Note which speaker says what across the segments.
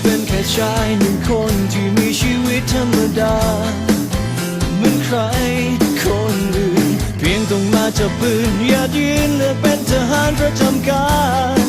Speaker 1: เป็นแค่ชายหนึ่งคนที่มีชีวิตธรรมดาเหมือนใครคนอื่น เพียงต้องมาจับปืน อย่ายืนและเป็นทหารประจำการ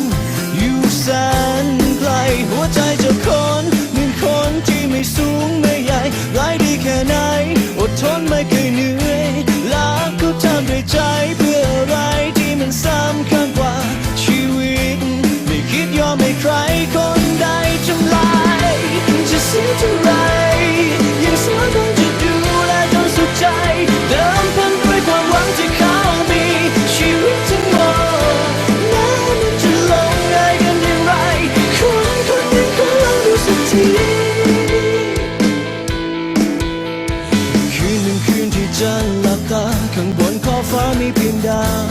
Speaker 1: จันหลับตาข้างบนขอบฟ้ามีเพียงดาว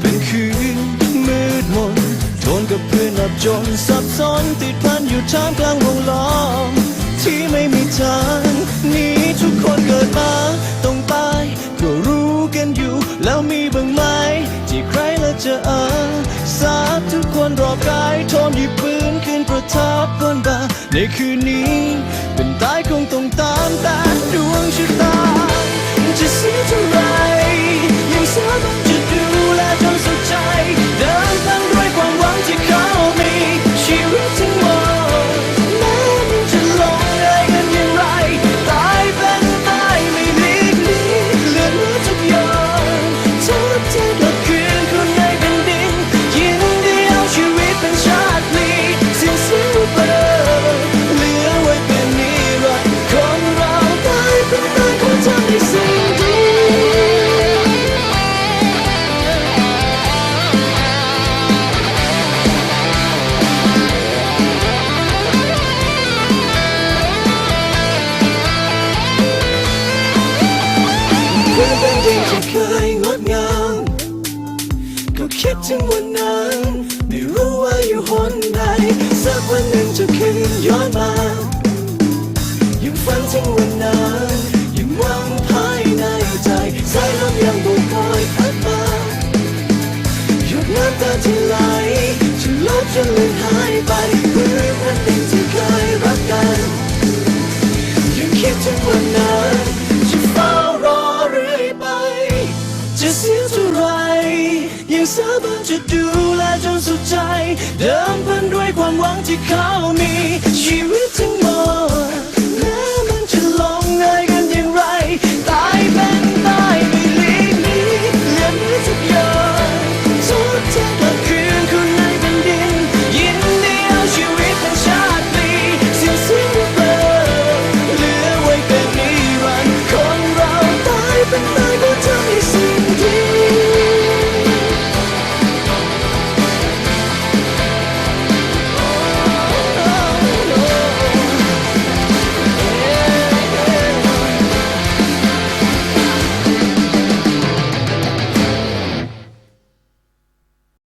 Speaker 1: เป็นคืนมืดมนทนกับเพื่อนหลับจนสับสนติดพันอยู่ท่ามกลางวงล้อม ที่ไม่มีทางหนี้ทุกคนเกิดมาต้องตายก็รู้กันอยู่ แล้วมีบ้างไหมที่ใครละจะอาสาทุกคนรอบกายทนหยิบปืนขึ้นประทับบนบ่าในคืนนี้ เป็นตายคงต้องตามต่ด เพื่อเป็นจริงที่เคยงดงามก็คิดถึงวันนั้น ไม่รู้ว่าอยู่หนใด สักวันหนึ่งจะคืนย้อนมา เดิมพันด้วยความหวังที่เขามีชีวิตทั้ง